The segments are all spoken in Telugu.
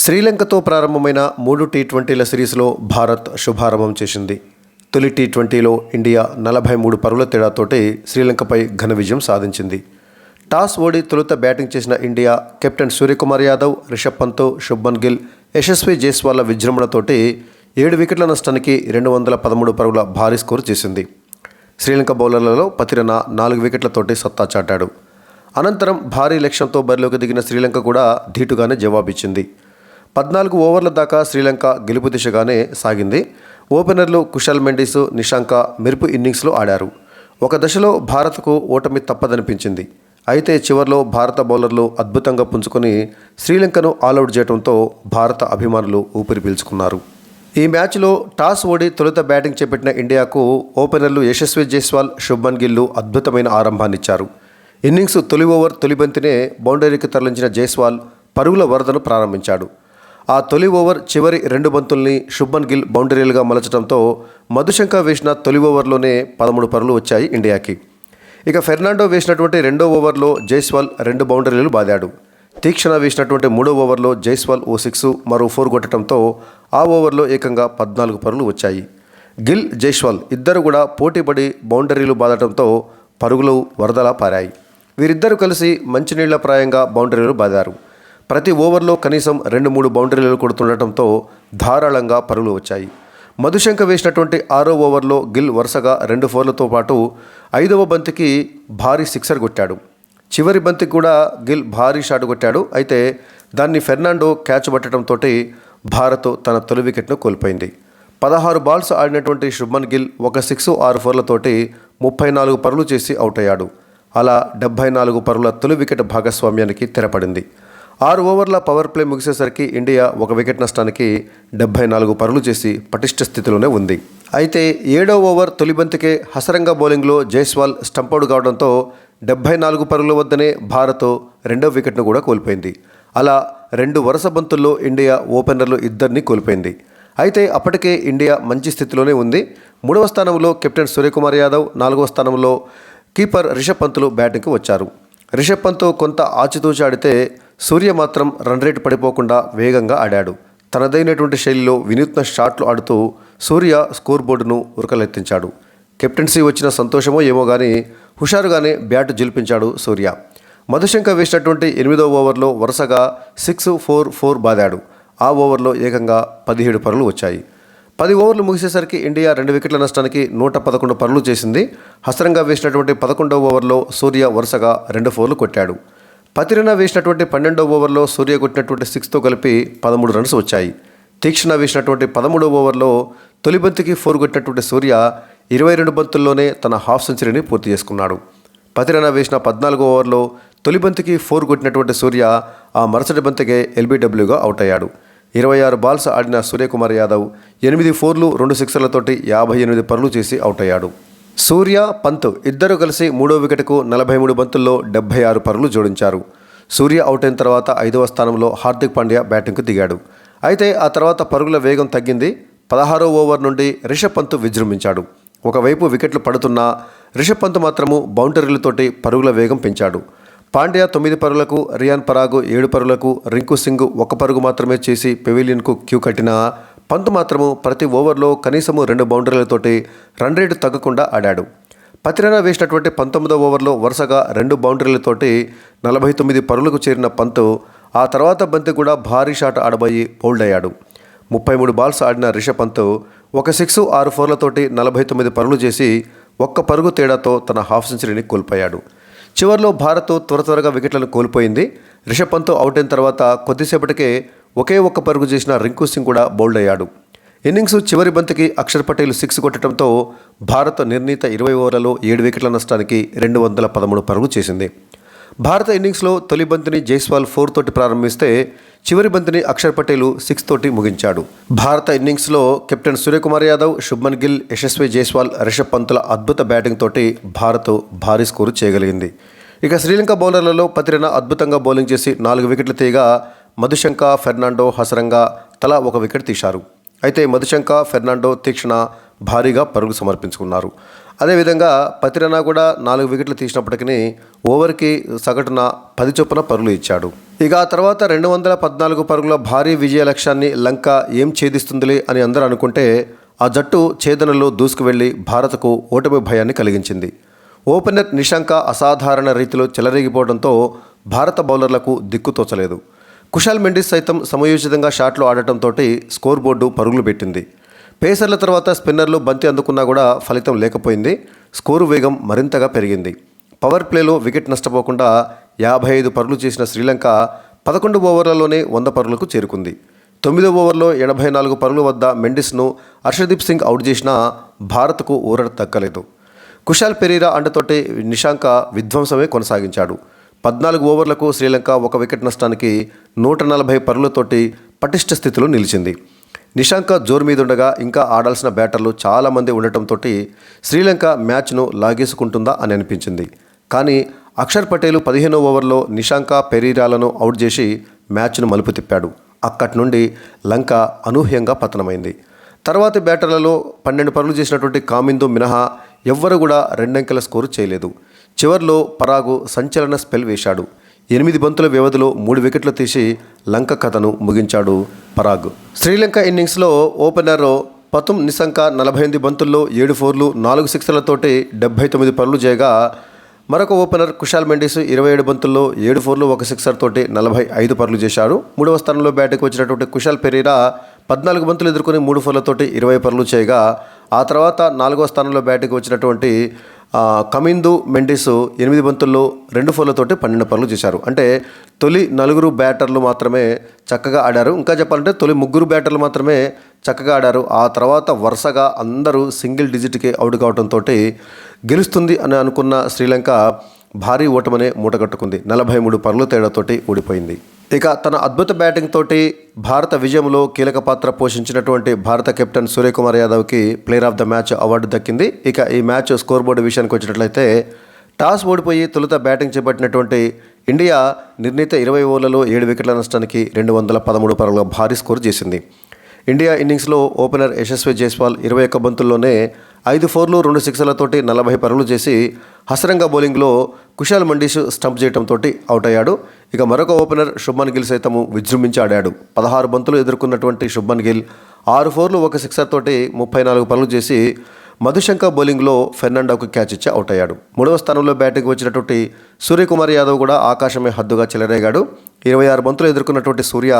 శ్రీలంకతో ప్రారంభమైన మూడు టీ ట్వంటీల సిరీస్లో భారత్ శుభారంభం చేసింది. తొలి టీ ట్వంటీలో ఇండియా నలభై మూడు పరుల తేడాతోటి శ్రీలంకపై ఘన విజయం సాధించింది. టాస్ ఓడి తొలుత బ్యాటింగ్ చేసిన ఇండియా కెప్టెన్ సూర్యకుమార్ యాదవ్ రిషబ్ పంత్ శుభ్మన్ గిల్ యశస్వి జైస్వాల్ల విజృంభణతోటి ఏడు వికెట్ల నష్టానికి రెండు వందల పదమూడు పరుగుల భారీ స్కోరు చేసింది. శ్రీలంక బౌలర్లలో పతిరన నాలుగు వికెట్లతోటి సత్తా చాటాడు. అనంతరం భారీ లక్ష్యంతో బరిలోకి దిగిన శ్రీలంక కూడా ధీటుగానే జవాబిచ్చింది. పద్నాలుగు ఓవర్ల దాకా శ్రీలంక గెలుపు దిశగానే సాగింది. ఓపెనర్లు కుషల్ మెండిస్ నిశాంక మెరుపు ఇన్నింగ్స్లో ఆడారు. ఒక దశలో భారత్కు ఓటమి తప్పదనిపించింది. అయితే చివర్లో భారత బౌలర్లు అద్భుతంగా పుంజుకొని శ్రీలంకను ఆలౌట్ చేయడంతో భారత అభిమానులు ఊపిరి పీల్చుకున్నారు. ఈ మ్యాచ్లో టాస్ ఓడి తొలుత బ్యాటింగ్ చేపట్టిన ఇండియాకు ఓపెనర్లు యశస్వి జైస్వాల్ శుభ్మన్ గిల్లు అద్భుతమైన ఆరంభాన్నిచ్చారు. ఇన్నింగ్స్ తొలి ఓవర్ తొలి బంతినే బౌండరీకి తరలించిన జైస్వాల్ పరుగుల వరదను ప్రారంభించాడు. ఆ తొలి ఓవర్ చివరి రెండు బంతుల్ని శుభ్మన్ గిల్ బౌండరీలుగా మలచడంతో మధుశంక వేసిన తొలి ఓవర్లోనే పదమూడు పరులు వచ్చాయి ఇండియాకి. ఇక ఫెర్నాండో వేసినటువంటి రెండో ఓవర్లో జైస్వాల్ రెండు బౌండరీలు బాదాడు. తీక్షణ వేసినటువంటి మూడో ఓవర్లో జైస్వాల్ ఓ సిక్స్ మరో ఫోర్ కొట్టడంతో ఆ ఓవర్లో ఏకంగా పద్నాలుగు పరులు వచ్చాయి. గిల్ జైస్వాల్ ఇద్దరు కూడా పోటీపడి బౌండరీలు బాదటంతో పరుగులు వరదలా పారాయి. వీరిద్దరూ కలిసి మంచినీళ్ళ ప్రాయంగా బౌండరీలు బాదారు. ప్రతి ఓవర్లో కనీసం రెండు మూడు బౌండరీలు కొడుతుండటంతో ధారాళంగా పరుగులు వచ్చాయి. మధుశంక వేసినటువంటి ఆరో ఓవర్లో గిల్ వరుసగా రెండు ఫోర్లతో పాటు ఐదవ బంతికి భారీ సిక్సర్ కొట్టాడు. చివరి బంతికి కూడా గిల్ భారీ షాట్ కొట్టాడు. అయితే దాన్ని ఫెర్నాండో క్యాచ్ పట్టడంతో భారత్ తన తొలి వికెట్ను కోల్పోయింది. పదహారు బాల్స్ ఆడినటువంటి శుభ్మన్ గిల్ ఒక సిక్స్ ఆరు ఫోర్లతోటి ముప్పై నాలుగు పరులు చేసి అవుట్ అయ్యాడు. అలా డెబ్బై నాలుగు పరుల తొలి వికెట్ భాగస్వామ్యానికి తెరపడింది. ఆరు ఓవర్ల పవర్ ప్లే ముగిసేసరికి ఇండియా ఒక వికెట్ నష్టానికి డెబ్బై నాలుగు పరులు చేసి పటిష్ట స్థితిలోనే ఉంది. అయితే ఏడో ఓవర్ తొలి బంతికే హసరంగా బౌలింగ్లో జైస్వాల్ స్టంపౌట్ కావడంతో డెబ్బై నాలుగు పరుగుల వద్దనే భారత్ రెండో వికెట్ను కూడా కోల్పోయింది. అలా రెండు వరుస బంతుల్లో ఇండియా ఓపెనర్లు ఇద్దరిని కోల్పోయింది. అయితే అప్పటికే ఇండియా మంచి స్థితిలోనే ఉంది. మూడవ స్థానంలో కెప్టెన్ సూర్యకుమార్ యాదవ్ నాలుగవ స్థానంలో కీపర్ రిషబ్ పంతులు బ్యాటింగ్కి వచ్చారు. రిషబ్ పంత్ కొంత ఆచితూచి ఆడితే సూర్య మాత్రం రన్ రేటు పడిపోకుండా వేగంగా ఆడాడు. తనదైనటువంటి శైలిలో వినూత్న షాట్లు ఆడుతూ సూర్య స్కోర్ బోర్డును ఉరకలెత్తించాడు. కెప్టెన్సీ వచ్చిన సంతోషమో ఏమో కానీ హుషారుగానే బ్యాట్ జిల్పించాడు సూర్య. మధుశంక వేసినటువంటి ఎనిమిదో ఓవర్లో వరుసగా సిక్స్ ఫోర్ ఫోర్ బాదాడు. ఆ ఓవర్లో ఏకంగా పదిహేడు పరులు వచ్చాయి. పది ఓవర్లు ముగిసేసరికి ఇండియా రెండు వికెట్ల నష్టానికి నూట పదకొండు పరులు చేసింది. హస్తంగా వేసినటువంటి పదకొండవ ఓవర్లో సూర్య వరుసగా రెండు ఫోర్లు కొట్టాడు. పతిరణ వేసినటువంటి పన్నెండవ ఓవర్లో సూర్య కొట్టినటువంటి సిక్స్తో కలిపి పదమూడు రన్స్ వచ్చాయి. తీక్షణ వేసినటువంటి పదమూడవ ఓవర్లో తొలి బంతికి ఫోర్ కొట్టినటువంటి సూర్య ఇరవై రెండు బంతుల్లోనే తన హాఫ్ సెంచరీని పూర్తి చేసుకున్నాడు. పతిరణ వేసిన పద్నాలుగో ఓవర్లో తొలి బంతికి ఫోర్ కొట్టినటువంటి సూర్య ఆ మరుసటి బంతికే ఎల్బీడబ్ల్యూగా అవుట్ అయ్యాడు ఇరవై ఆరు బాల్స్ ఆడిన సూర్యకుమార్ యాదవ్ ఎనిమిది ఫోర్లు రెండు సిక్సర్లతోటి యాభై ఎనిమిది పరులు చేసి అవుట్ అయ్యాడు సూర్య పంత్ ఇద్దరు కలిసి మూడో వికెట్కు నలభై మూడు బంతుల్లో డెబ్బై ఆరు పరుగులు జోడించారు. సూర్య అవుట్ అయిన తర్వాత ఐదవ స్థానంలో హార్దిక్ పాండ్యా బ్యాటింగ్కు దిగాడు. అయితే ఆ తర్వాత పరుగుల వేగం తగ్గింది. పదహారో ఓవర్ నుండి రిషబ్ పంత్ విజృంభించాడు. ఒకవైపు వికెట్లు పడుతున్నా రిషబ్ పంత్ మాత్రము బౌండరీలతోటి పరుగుల వేగం పెంచాడు. పాండ్యా తొమ్మిది పరుగులకు రియాన్ పరాగు ఏడు పరుగులకు రింకు సింగ్ ఒక పరుగు మాత్రమే చేసి పెవిలియన్కు క్యూ కట్టిన పంత్ మాత్రము ప్రతి ఓవర్లో కనీసము రెండు బౌండరీలతోటి రన్ రేటు తగ్గకుండా ఆడాడు. పతిరన వేసినటువంటి పంతొమ్మిదో ఓవర్లో వరుసగా రెండు బౌండరీలతోటి నలభై తొమ్మిది పరులకు చేరిన పంత్ ఆ తర్వాత బంతి కూడా భారీ షాట్ ఆడబోయి బౌల్డ్ అయ్యాడు. ముప్పై మూడు బాల్స్ ఆడిన రిషబ్ పంత్ ఒక సిక్స్ ఆరు ఫోర్లతోటి నలభై తొమ్మిది పరుగులు చేసి ఒక్క పరుగు తేడాతో తన హాఫ్ సెంచరీని కోల్పోయాడు. చివర్లో భారత్ త్వర త్వరగా వికెట్లను కోల్పోయింది. రిషబ్ పంత్ అవుట్ అయిన తర్వాత కొద్దిసేపటికే ఒకే ఒక్క పరుగు చేసిన రింకు సింగ్ కూడా బౌల్డ్ అయ్యాడు. ఇన్నింగ్స్ చివరి బంతికి అక్షర్ పటేల్ సిక్స్ కొట్టడంతో భారత్ నిర్ణీత ఇరవై ఓవర్లలో ఏడు వికెట్ల నష్టానికి రెండు వందల పదమూడు పరుగు చేసింది. భారత ఇన్నింగ్స్లో తొలి బంతిని జైస్వాల్ ఫోర్ తోటి ప్రారంభిస్తే చివరి బంతిని అక్షర్ పటేల్ సిక్స్ తోటి ముగించాడు. భారత ఇన్నింగ్స్లో కెప్టెన్ సూర్యకుమార్ యాదవ్ శుభ్మన్ గిల్ యశస్వి జైస్వాల్ రిషబ్ పంతుల అద్భుత బ్యాటింగ్ తోటి భారత్ భారీ స్కోరు చేయగలిగింది. ఇక శ్రీలంక బౌలర్లలో పతిరన అద్భుతంగా బౌలింగ్ చేసి నాలుగు వికెట్లు తీయగా మధుశంక ఫెర్నాండో హసరంగా తలా ఒక వికెట్ తీశారు. అయితే మధుశంక ఫెర్నాండో తీక్షణ భారీగా పరుగు సమర్పించుకున్నారు. అదేవిధంగా పతిరనా కూడా నాలుగు వికెట్లు తీసినప్పటికీ ఓవర్కి సగటున పది చొప్పున పరుగులు ఇచ్చాడు. ఇక ఆ తర్వాత రెండు వందల పద్నాలుగు పరుగుల భారీ విజయ లక్ష్యాన్ని లంక ఏం ఛేదిస్తుందిలే అని అందరూ అనుకుంటే ఆ జట్టు ఛేదనలో దూసుకువెళ్ళి భారత్కు ఓటమి భయాన్ని కలిగించింది. ఓపెనర్ నిశాంక అసాధారణ రీతిలో చెలరేగిపోవడంతో భారత బౌలర్లకు దిక్కుతోచలేదు కుషాల్ మెండిస్ సైతం సమయోచితంగా షాట్లు ఆడటంతో స్కోర్ బోర్డు పరుగులు పెట్టింది. పేసర్ల తర్వాత స్పిన్నర్లు బంతి అందుకున్నా కూడా ఫలితం లేకపోయింది. స్కోరు వేగం మరింతగా పెరిగింది. పవర్ ప్లేలో వికెట్ నష్టపోకుండా యాభై ఐదు పరుగులు చేసిన శ్రీలంక పదకొండు ఓవర్లలోనే వంద పరుగులకు చేరుకుంది. తొమ్మిదో ఓవర్లో ఎనభై నాలుగు పరుగుల వద్ద మెండిస్ను హర్షదీప్ సింగ్ అవుట్ చేసినా భారత్కు ఊరట దక్కలేదు కుషాల్ పెరీరా అండతోటి నిశాంక విధ్వంసమే కొనసాగించాడు. పద్నాలుగు ఓవర్లకు శ్రీలంక ఒక వికెట్ నష్టానికి నూట నలభై పరులతోటి పటిష్ట స్థితిలో నిలిచింది. నిశాంక జోరు మీదుండగా ఇంకా ఆడాల్సిన బ్యాటర్లు చాలామంది ఉండటంతో శ్రీలంక మ్యాచ్ను లాగేసుకుంటుందా అని అనిపించింది. కానీ అక్షర్ పటేల్ పదిహేనో ఓవర్లో నిశాంక పెరీరాలను అవుట్ చేసి మ్యాచ్ను మలుపు తిప్పాడు. అక్కడి నుండి లంక అనూహ్యంగా పతనమైంది. తర్వాతి బ్యాటర్లలో పన్నెండు పరులు చేసినటువంటి కామిందు మినహా ఎవ్వరు కూడా రెండంకెల స్కోరు చేయలేదు. చివర్లో పరాగు సంచలన స్పెల్ వేశాడు. ఎనిమిది బంతుల వ్యవధిలో మూడు వికెట్లు తీసి లంక కథను ముగించాడు పరాగ్. శ్రీలంక ఇన్నింగ్స్లో ఓపెనర్ పతుమ్ నిశంక నలభై ఎనిమిది బంతుల్లో ఏడు ఫోర్లు నాలుగు సిక్స్లతోటి డెబ్బై తొమ్మిది పనులు చేయగా మరొక ఓపెనర్ కుషాల్ మెండిస్ ఇరవై ఏడు బంతుల్లో ఏడు ఫోర్లు ఒక సిక్సర్ తోటి నలభై ఐదు పరులు చేశాడు. మూడవ స్థానంలో బ్యాటింగ్ వచ్చినటువంటి కుషాల్ పెరీరా పద్నాలుగు బంతులు ఎదుర్కొని మూడు ఫోర్లతోటి ఇరవై పరులు చేయగా ఆ తర్వాత నాలుగవ స్థానంలో బ్యాటింగ్ వచ్చినటువంటి కమిందు మెండిస్ ఎనిమిది బంతుల్లో రెండు ఫోర్లతోటి పన్నెండు పనులు చేశారు. అంటే తొలి నలుగురు బ్యాటర్లు మాత్రమే చక్కగా ఆడారు. ఇంకా చెప్పాలంటే తొలి ముగ్గురు బ్యాటర్లు మాత్రమే చక్కగా ఆడారు. ఆ తర్వాత వరుసగా అందరూ సింగిల్ డిజిట్కి అవుట్ కావడంతో గెలుస్తుంది అని అనుకున్న శ్రీలంక భారీ ఓటమనే మూటగట్టుకుంది. నలభై మూడు పరుగుల తేడాతోటి ఓడిపోయింది ఇక తన అద్భుత బ్యాటింగ్ తోటి భారత విజయంలో కీలక పాత్ర పోషించినటువంటి భారత captain Suryakumar యాదవ్కి player of the match award దక్కింది. ఇక ఈ మ్యాచ్ స్కోర్ బోర్డు విషయానికి వచ్చినట్లయితే టాస్ ఓడిపోయి తొలుత బ్యాటింగ్ చేపట్టినటువంటి ఇండియా నిర్ణీత ఇరవై ఓవర్లలో ఏడు వికెట్ల నష్టానికి రెండు వందల పదమూడు పరుగుల భారీ స్కోర్ చేసింది. ఇండియా ఇన్నింగ్స్లో ఓపెనర్ యశస్వి జైస్వాల్ ఇరవై ఒక్క బంతుల్లోనే ఐదు ఫోర్లు రెండు సిక్స్లతోటి నలభై పరుగులు చేసి హసరంగా బౌలింగ్లో కుషాల్ మండీష్ స్టంప్ చేయడంతో అవుట్ అయ్యాడు ఇక మరొక ఓపెనర్ శుభ్మన్ గిల్ సైతము విజృంభించి ఆడాడు పదహారు బంతులు ఎదుర్కొన్నటువంటి శుభ్మన్ గిల్ ఆరు ఫోర్లు ఒక సిక్సర్ తోటి ముప్పై నాలుగు పరుగులు చేసి మధుశంక బౌలింగ్లో ఫెర్నాండోకు క్యాచ్ ఇచ్చి అవుట్ అయ్యాడు మూడవ స్థానంలో బ్యాటింగ్ వచ్చినటువంటి సూర్యకుమార్ యాదవ్ కూడా ఆకాశమే హద్దుగా చెలరేగాడు. ఇరవై ఆరు బంతులు ఎదుర్కొన్నటువంటి సూర్య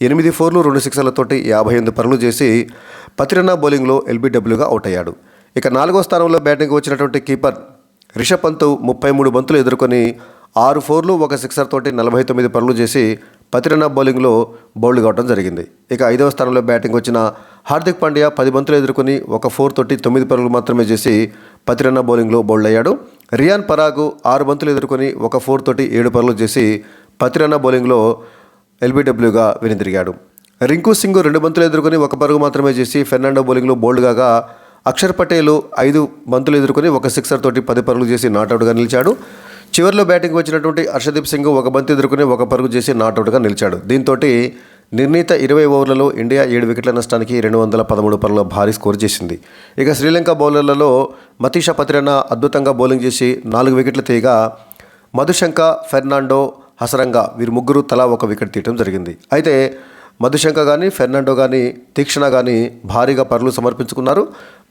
ఎనిమిది ఫోర్లు రెండు సిక్సర్లతోటి యాభై ఎనిమిది పరుగులు చేసి పతిరన్నా బౌలింగ్లో ఎల్బీడబ్ల్యూగా అవుట్ అయ్యాడు. ఇక నాలుగో స్థానంలో బ్యాటింగ్ వచ్చినటువంటి కీపర్ రిషబ్ పంత్ ముప్పై మూడు బంతులు ఎదుర్కొని ఆరు ఫోర్లు ఒక సిక్సర్ తోటి నలభై తొమ్మిది పరుగులు చేసి పతిరన్నా బౌలింగ్లో బౌల్డ్ కావడం జరిగింది. ఇక ఐదవ స్థానంలో బ్యాటింగ్ వచ్చిన హార్దిక్ పాండ్యా పది బంతులు ఎదుర్కొని ఒక ఫోర్ తోటి తొమ్మిది పరుగులు మాత్రమే చేసి పతిరన్నా బౌలింగ్లో బౌల్డ్ అయ్యాడు. రియాన్ పరాగు ఆరు బంతులు ఎదుర్కొని ఒక ఫోర్ తోటి ఏడు పరుగులు చేసి పతిరన్నా బౌలింగ్లో ఎల్బీడబ్ల్యూగా వెనుదిరిగాడు. రింకు సింగ్ రెండు బంతులు ఎదుర్కొని ఒక పరుగు మాత్రమే చేసి ఫెర్నాండో బౌలింగ్లో బోల్డ్ కాగా అక్షర్ పటేల్ ఐదు బంతులు ఎదుర్కొని ఒక సిక్సర్ తోటి పది పరుగులు చేసి నాటౌట్గా నిలిచాడు. చివరిలో బ్యాటింగ్ వచ్చినటువంటి హర్షదీప్ సింగ్ ఒక బంతి ఎదుర్కొని ఒక పరుగు చేసి నాటౌట్గా నిలిచాడు. దీంతో నిర్ణీత ఇరవై ఓవర్లలో ఇండియా ఏడు వికెట్ల నష్టానికి రెండు వందల పదమూడు పరుగుల భారీ స్కోర్ చేసింది. ఇక శ్రీలంక బౌలర్లలో మతీషా పత్రిన అద్భుతంగా బౌలింగ్ చేసి నాలుగు వికెట్లు తీయగా మధుశంక ఫెర్నాండో హసరంగా వీరు ముగ్గురు తలా ఒక వికెట్ తీయటం జరిగింది. అయితే మధుశంక కానీ ఫెర్నాండో కానీ తీక్షణ కానీ భారీగా పరుగులు సమర్పించుకున్నారు.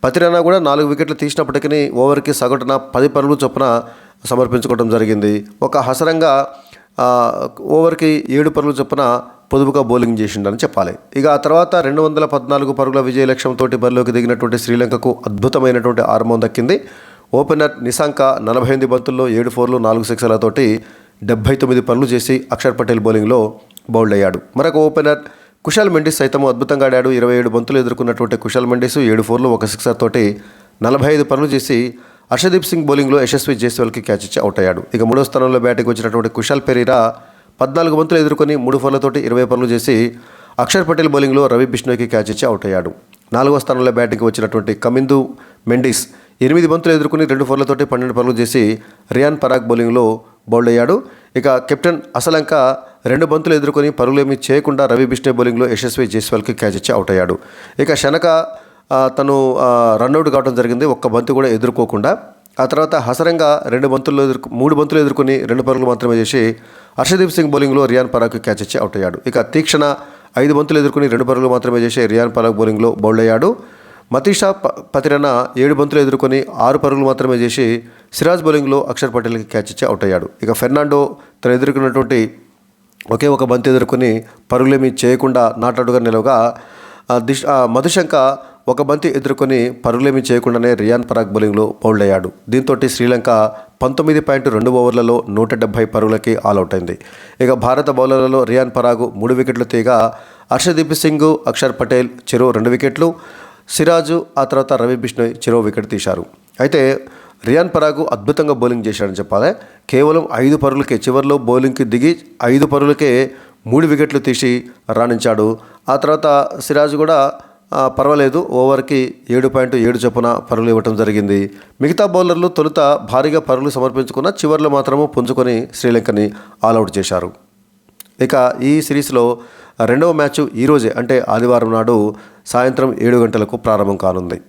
పతిరానా కూడా నాలుగు వికెట్లు తీసినప్పటికీ ఓవర్కి సగటున పది పరులు చొప్పున సమర్పించుకోవడం జరిగింది. ఒక హసరంగా ఓవర్కి ఏడు పరుగుల చొప్పున పొదుపుగా బౌలింగ్ చేసిండని చెప్పాలి. ఇక ఆ తర్వాత రెండు వందల పద్నాలుగు పరుగుల విజయ లక్ష్యంతో బరిలోకి దిగినటువంటి శ్రీలంకకు అద్భుతమైనటువంటి ఆరంభం దక్కింది. ఓపెనర్ నిశాంక నలభై ఎనిమిది బంతుల్లో ఏడు ఫోర్లు నాలుగు సిక్స్లతోటి డెబ్బై తొమ్మిది పనులు చేసి అక్షర్ పటేల్ బౌలింగ్లో బౌల్డ్ అయ్యాడు మరొక ఓపెనర్ కుషాల్ మెండిస్ సైతం అద్భుతంగా ఆడాడు. ఇరవై ఏడు బంతులు ఎదుర్కొన్నటువంటి కుషాల్ మెండిస్ ఏడు ఫోర్లు ఒక సిక్సర్ తోటి నలభై ఐదు పనులు చేసి హర్షదీప్ సింగ్ బౌలింగ్లో యశస్వి జైస్వాల్కి క్యాచ్ ఇచ్చి అవుట్ అయ్యాడు. ఇక మూడో స్థానంలో బ్యాటింగ్ వచ్చినటువంటి కుషాల్ పెరీరా పద్నాలుగు బంతులు ఎదుర్కొని మూడు ఫోర్లతోటి ఇరవై పనులు చేసి అక్షర్ పటేల్ బౌలింగ్లో రవి బిష్ణోయ్కి క్యాచ్ ఇచ్చి అవుట్ అయ్యాడు. నాలుగో స్థానంలో బ్యాటింగ్కి వచ్చినటువంటి కమిందు మెండిస్ ఎనిమిది బంతులు ఎదుర్కొని రెండు ఫోర్లతోటి పన్నెండు పనులు చేసి రియాన్ పరాగ్ బౌలింగ్లో బౌల్డ్ అయ్యాడు ఇక కెప్టెన్ అసలంక రెండు బంతులు ఎదుర్కొని పరుగులేమీ చేయకుండా రవి బిష్ణే బౌలింగ్లో యశస్వి జైస్వాల్కి క్యాచ్ ఇచ్చి అవుట్ అయ్యాడు. ఇక శనక తను రన్అట్ కావడం జరిగింది. ఒక్క బంతి కూడా ఎదుర్కోకుండా. ఆ తర్వాత హసరంగా రెండు బంతుల్లో ఎదుర్కొ మూడు బంతులు ఎదుర్కొని రెండు పరుగులు మాత్రమే చేసి హర్షదీప్ సింగ్ బౌలింగ్లో రియాన్ పరాగ్కి క్యాచ్ ఇచ్చి అవుట్ అయ్యాడు. ఇక తీక్షణ ఐదు బంతులు ఎదుర్కొని రెండు పరుగులు మాత్రమే చేసి రియాన్ పరాగ్ బౌలింగ్లో బౌల్డ్ అయ్యాడు మతీషా ప- పతిరన ఏడు బంతులు ఎదుర్కొని ఆరు పరుగులు మాత్రమే చేసి సిరాజ్ బౌలింగ్లో అక్షర్ పటేల్కి క్యాచ్ ఇచ్చి అవుట్ అయ్యాడు. ఇక ఫెర్నాండో తను ఎదుర్కొన్నటువంటి ఒకే ఒక బంతి ఎదుర్కొని పరుగులేమీ చేయకుండా నాటాడుగా నిలవగా దిష్ దిశ మధుశంక ఒక బంతి ఎదుర్కొని పరుగులేమీ చేయకుండానే రియాన్ పరాగ్ బౌలింగ్లో బౌల్డ్ అయ్యాడు దీంతో శ్రీలంక పంతొమ్మిది పాయింట్ రెండు ఓవర్లలో నూట డెబ్బై పరుగులకి ఆల్అవుట్ అయింది. ఇక భారత బౌలర్లలో రియాన్ పరాగ్ మూడు వికెట్లు తీయగా హర్షదీప్ సింగ్ అక్షర్ పటేల్ చెరో రెండు వికెట్లు సిరాజు ఆ తర్వాత రవి బిష్ణోయ్ చెరో వికెట్ తీశారు. అయితే రియాన్ పరాగు అద్భుతంగా బౌలింగ్ చేశాడని చెప్పాలి. కేవలం ఐదు పరులకే చివరిలో బౌలింగ్కి దిగి ఐదు పరులకే మూడు వికెట్లు తీసి రాణించాడు. ఆ తర్వాత సిరాజ్ కూడా పర్వాలేదు ఓవర్కి ఏడు పాయింట్ ఏడు చొప్పున పరుగులు ఇవ్వటం జరిగింది. మిగతా బౌలర్లు తొలుత భారీగా పరుగులు సమర్పించుకున్న చివరిలో మాత్రము పుంజుకొని శ్రీలంకని ఆల్అవుట్ చేశారు. ఇక ఈ సిరీస్లో రెండవ మ్యాచ్ ఈరోజే అంటే ఆదివారం నాడు సాయంత్రం ఏడు గంటలకు ప్రారంభం కానుంది.